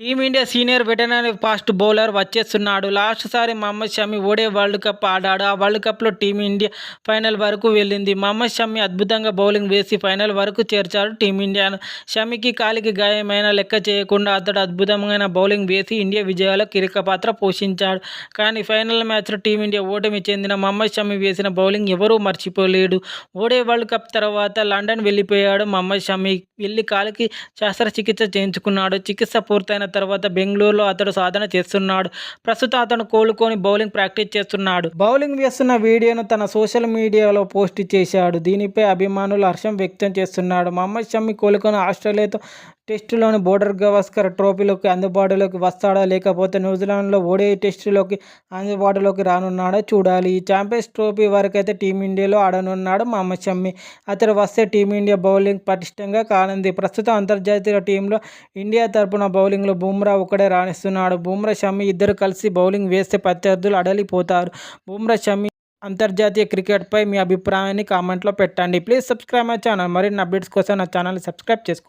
Team India senior వెటనరీ fast bowler వచ్చేస్తున్నాడు. Last సారి Mohammed Shami ODI world cup ఆడాడు. ఆ వరల్డ్ కప్లో టీమిండియా ఫైనల్ వరకు వెళ్ళింది. మహమ్మద్ షమి అద్భుతంగా బౌలింగ్ వేసి ఫైనల్ వరకు చేర్చాడు టీమిండియాను షమికి కాలికి గాయమైన లెక్క చేయకుండా అతడు అద్భుతమైన బౌలింగ్ వేసి ఇండియా విజయాల్లో కీలక పాత్ర పోషించాడు. కానీ ఫైనల్ మ్యాచ్లో టీమిండియా ఓటమి చెందిన మహమ్మద్ షమి వేసిన బౌలింగ్ ఎవరూ మర్చిపోలేడు. ఓడే వరల్డ్ కప్ తర్వాత లండన్ వెళ్ళిపోయాడు. మహమ్మద్ షమి వెళ్ళి కాలికి శస్త్రచికిత్స చేయించుకున్నాడు. చికిత్స పూర్తయిన తర్వాత బెంగళూరులో అతడు సాధన చేస్తున్నాడు. ప్రస్తుతం అతను కోలుకొని బౌలింగ్ ప్రాక్టీస్ చేస్తున్నాడు. బౌలింగ్ వేస్తున్న వీడియోను తన సోషల్ మీడియాలో పోస్ట్ చేశాడు. దీనిపై అభిమానులు హర్షం వ్యక్తం చేస్తున్నాడు. మహమ్మద్ షమి కోలుకొని ఆస్ట్రేలియాతో టెస్టులోని బోర్డర్ గవాస్కర్ ట్రోఫీలోకి అందుబాటులోకి వస్తాడా లేకపోతే న్యూజిలాండ్లో ఓడే టెస్టులోకి అందుబాటులోకి రానున్నాడో చూడాలి. ఈ ఛాంపియన్స్ ట్రోఫీ వరకైతే టీమిండియాలో ఆడనున్నాడు మహమ్మద్ షమ్మి అతడు వస్తే టీమిండియా బౌలింగ్ పటిష్టంగా కానుంది. ప్రస్తుతం అంతర్జాతీయ టీంలో ఇండియా తరపున బౌలింగ్లో బుమ్రా ఒకడే రాణిస్తున్నాడు. బుమ్రా షమి ఇద్దరు కలిసి బౌలింగ్ వేస్తే ప్రత్యర్థులు అడలిపోతారు. బుమ్రా షమి అంతర్జాతీయ క్రికెట్పై మీ అభిప్రాయాన్ని కామెంట్లో పెట్టండి. Please subscribe my channel. మరిన్ని అప్డేట్స్ కోసం నా ఛానల్ని సబ్స్క్రైబ్ చేసుకోండి.